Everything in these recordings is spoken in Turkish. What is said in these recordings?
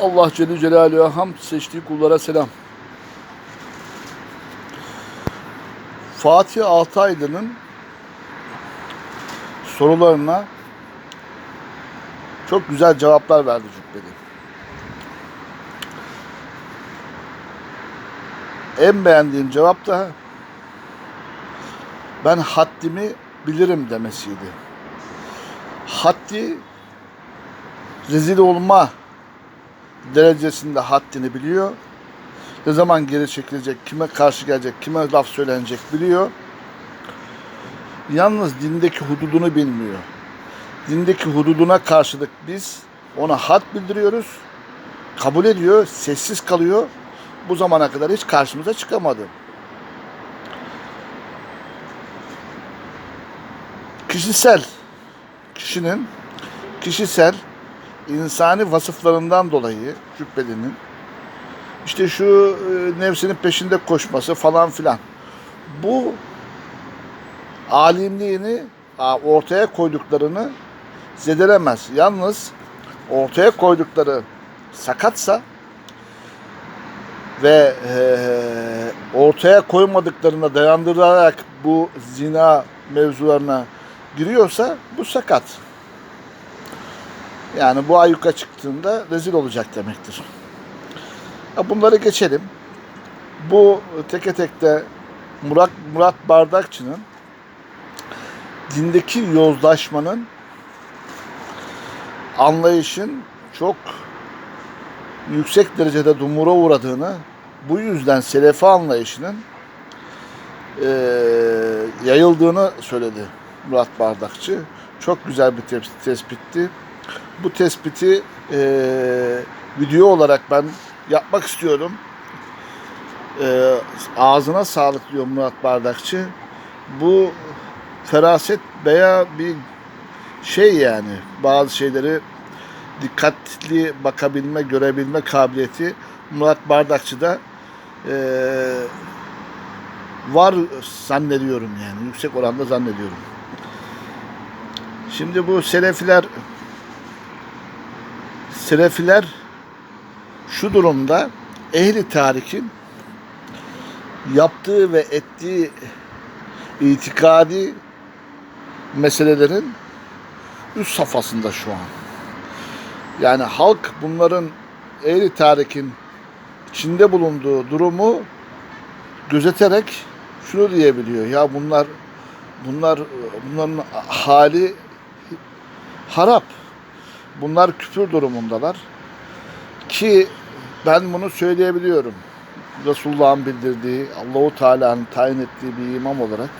Allah Celle Celaluhu'ya hamd seçtiği kullara selam. Fatih Altaylı'nın sorularına çok güzel cevaplar verdi Cübbeli. En beğendiğim cevap da ben haddimi bilirim demesiydi. Haddi rezil olma derecesinde haddini biliyor. Ne zaman geri çekilecek, kime karşı gelecek, kime laf söylenecek biliyor. Yalnız dindeki hududunu bilmiyor. Dindeki hududuna karşılık biz ona had bildiriyoruz. Kabul ediyor, sessiz kalıyor. Bu zamana kadar hiç karşımıza çıkamadı. Kişisel, kişinin kişisel insani vasıflarından dolayı Cübbeli'nin işte şu e, nefsinin peşinde koşması falan filan. Bu alimliğini ortaya koyduklarını zedelemez. Yalnız ortaya koydukları sakatsa ve e, ortaya koymadıklarına dayandırarak bu zina mevzularına giriyorsa bu sakat. Yani bu ayyuka çıktığında rezil olacak demektir. Bunları geçelim. Bu teke tekte Murat, Murat Bardakçı'nın dindeki yozlaşmanın anlayışın çok yüksek derecede dumura uğradığını, bu yüzden selefi anlayışının eee, yayıldığını söyledi Murat Bardakçı. Çok güzel bir tes- tespitti. Bu tespiti eee, video olarak ben yapmak istiyorum. Eee, ağzına sağlık diyor Murat Bardakçı. Bu feraset veya bir şey yani bazı şeyleri dikkatli bakabilme, görebilme kabiliyeti Murat Bardakçı'da eee var zannediyorum yani. Yüksek oranda zannediyorum. Şimdi bu Selefiler Selefiler şu durumda ehli tarikin yaptığı ve ettiği itikadi meselelerin üst safhasında şu an. Yani halk bunların ehli tarikin içinde bulunduğu durumu gözeterek şunu diyebiliyor. Ya bunlar bunlar bunların hali harap. Bunlar küfür durumundalar. Ki ben bunu söyleyebiliyorum. Resulullah'ın bildirdiği, Allahu Teala'nın tayin ettiği bir imam olarak.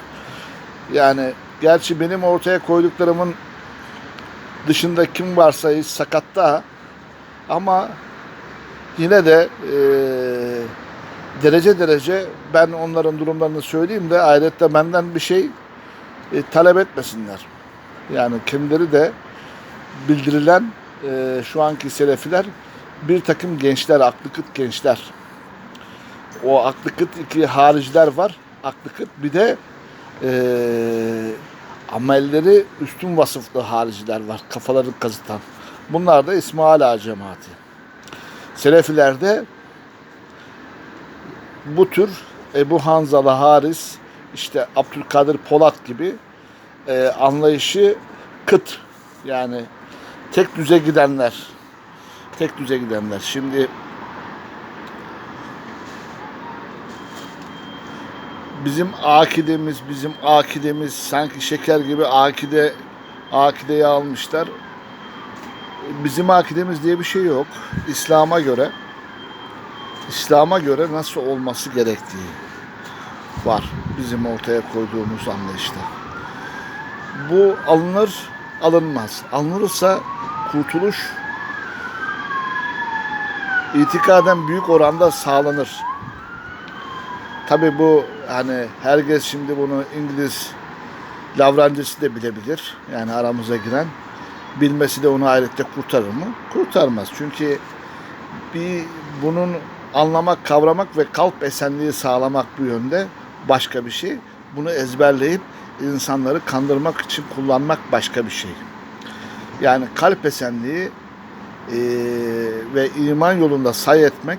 Yani gerçi benim ortaya koyduklarımın dışında kim varsa hiç sakatta ama yine de eee derece derece ben onların durumlarını söyleyeyim de ahirette benden bir şey e, talep etmesinler. Yani kendileri de bildirilen e, şu anki selefiler bir takım gençler, aklı kıt gençler. O aklı kıt iki hariciler var. Aklı kıt bir de e, amelleri üstün vasıflı hariciler var. Kafaları kazıtan. Bunlar da İsmail Ağa cemaati. Selefilerde bu tür Ebu Hanzalı Haris, işte Abdülkadir Polat gibi e, anlayışı kıt. Yani tek düze gidenler. Tek düze gidenler. Şimdi bizim akidemiz, bizim akidemiz sanki şeker gibi akide akideyi almışlar. Bizim akidemiz diye bir şey yok. İslam'a göre İslam'a göre nasıl olması gerektiği var bizim ortaya koyduğumuz anlayışta. Bu alınır, alınmaz. Alınırsa kurtuluş itikaden büyük oranda sağlanır. Tabi bu hani herkes şimdi bunu İngiliz lavrancısı da bilebilir. Yani aramıza giren. Bilmesi de onu ahirette kurtarır mı? Kurtarmaz. Çünkü bir bunun anlamak, kavramak ve kalp esenliği sağlamak bu yönde başka bir şey. Bunu ezberleyip insanları kandırmak için kullanmak başka bir şey. Yani kalp esenliği e, ve iman yolunda say etmek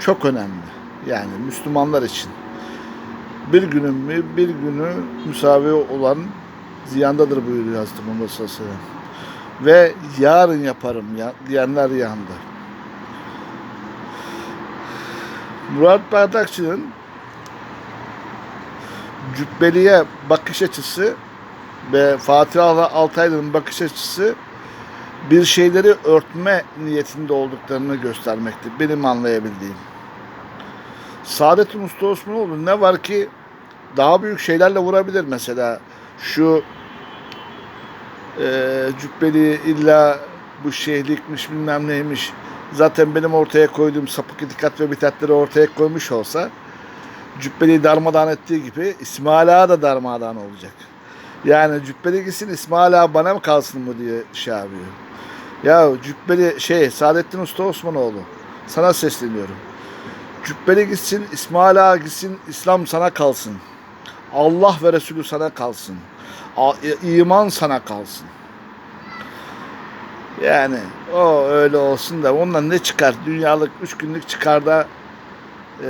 çok önemli. Yani Müslümanlar için. Bir günün mü bir günü müsavi olan ziyandadır buyuruyor Hazreti Muhammed sallallahu aleyhi ve sellem. Ve yarın yaparım ya, diyenler yandı. Murat Bardakçı'nın Cübbeli'ye bakış açısı ve Fatih Altaylı'nın bakış açısı bir şeyleri örtme niyetinde olduklarını göstermektir. Benim anlayabildiğim. Saadettin Usta Osmanoğlu ne var ki daha büyük şeylerle vurabilir mesela. Şu e, cübbeli illa bu şeyhlikmiş bilmem neymiş. Zaten benim ortaya koyduğum sapık itikat ve bitatları ortaya koymuş olsa cübbeliyi darmadağın ettiği gibi İsmail Ağa da darmadağın olacak. Yani cübbeli gitsin İsmail Ağa bana mı kalsın mı diye şey yapıyor. Ya cübbeli şey Saadettin Usta Osmanoğlu sana sesleniyorum. Cübbeli gitsin İsmail Ağa gitsin İslam sana kalsın. Allah ve Resulü sana kalsın. A- iman sana kalsın. Yani o öyle olsun da ondan ne çıkar? Dünyalık üç günlük çıkar da eee,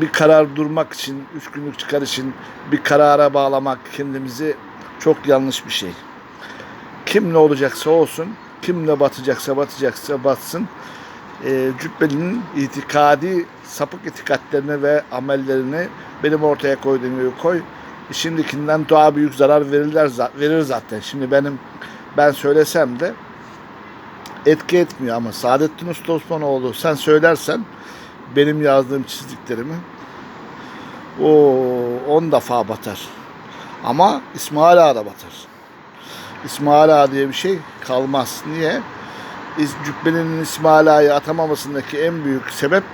bir karar durmak için, üç günlük çıkar için bir karara bağlamak kendimizi çok yanlış bir şey. Kim ne olacaksa olsun, kim ne batacaksa batacaksa batsın. Eee Cübbeli'nin itikadi sapık itikatlerini ve amellerini benim ortaya koyduğum gibi koy. Şimdikinden daha büyük zarar verirler verir zaten. Şimdi benim ben söylesem de etki etmiyor ama Saadettin Usta Osmanoğlu sen söylersen benim yazdığım çizdiklerimi o 10 defa batar. Ama İsmail Ağa da batar. İsmail Ağa diye bir şey kalmaz. Niye? Cübbeli'nin İsmail Ağa'yı atamamasındaki en büyük sebep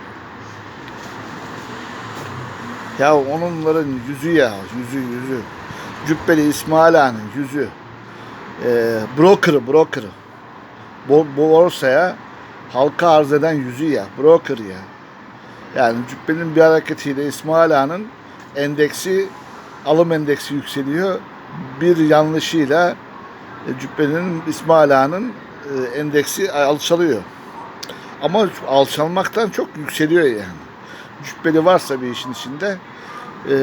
ya onların yüzü ya, yüzü yüzü. Cübbeli İsmail Ağa'nın yüzü. Ee, broker, broker. Bo borsaya halka arz eden yüzü ya, broker ya. Yani Cübbeli'nin bir hareketiyle İsmail Ağa'nın endeksi, alım endeksi yükseliyor. Bir yanlışıyla e, Cübbeli'nin İsmail Ağa'nın e, endeksi alçalıyor. Ama alçalmaktan çok yükseliyor yani. Cübbeli varsa bir işin içinde e,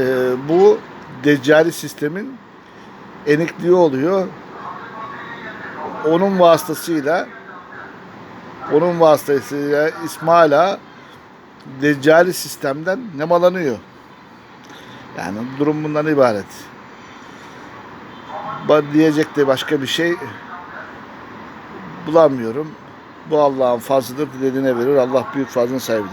bu deccali sistemin enikliği oluyor. Onun vasıtasıyla onun vasıtasıyla İsmail Ağa deccali sistemden nemalanıyor. Yani durum bundan ibaret. Ba- Diyecek de başka bir şey bulamıyorum. Bu Allah'ın fazlıdır, dilediğine verir. Allah büyük fazlın sahibidir.